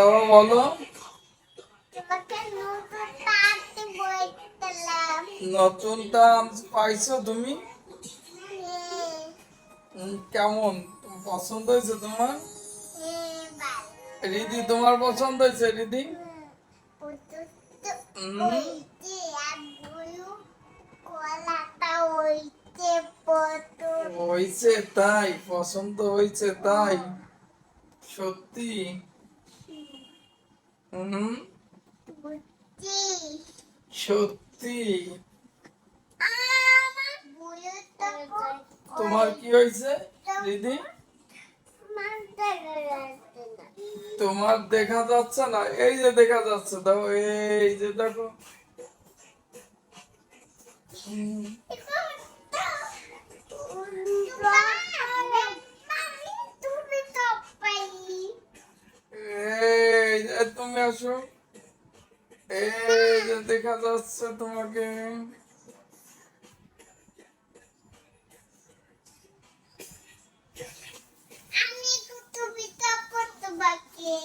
তাও বলো। নতুন নতুনটা পাইছো তুমি? হ্যাঁ। কেমন? পছন্দ হয়েছে তোমার? হ্যাঁ রিদি তোমার পছন্দ হয়েছে রিদি? পুতুল হয়েছে তাই পছন্দ হয়েছে তাই। সত্যি। হুম সত্যি? আমার বলু তো তোমার কি হয়েছে দিদি? তোমার দেখা যাচ্ছে না। এই যে দেখা যাচ্ছে দেখো এই যে দেখো। তুমি আসো। এই যে দেখা যাচ্ছে তোমাকে। আমি কত বিতা করতে বাকি।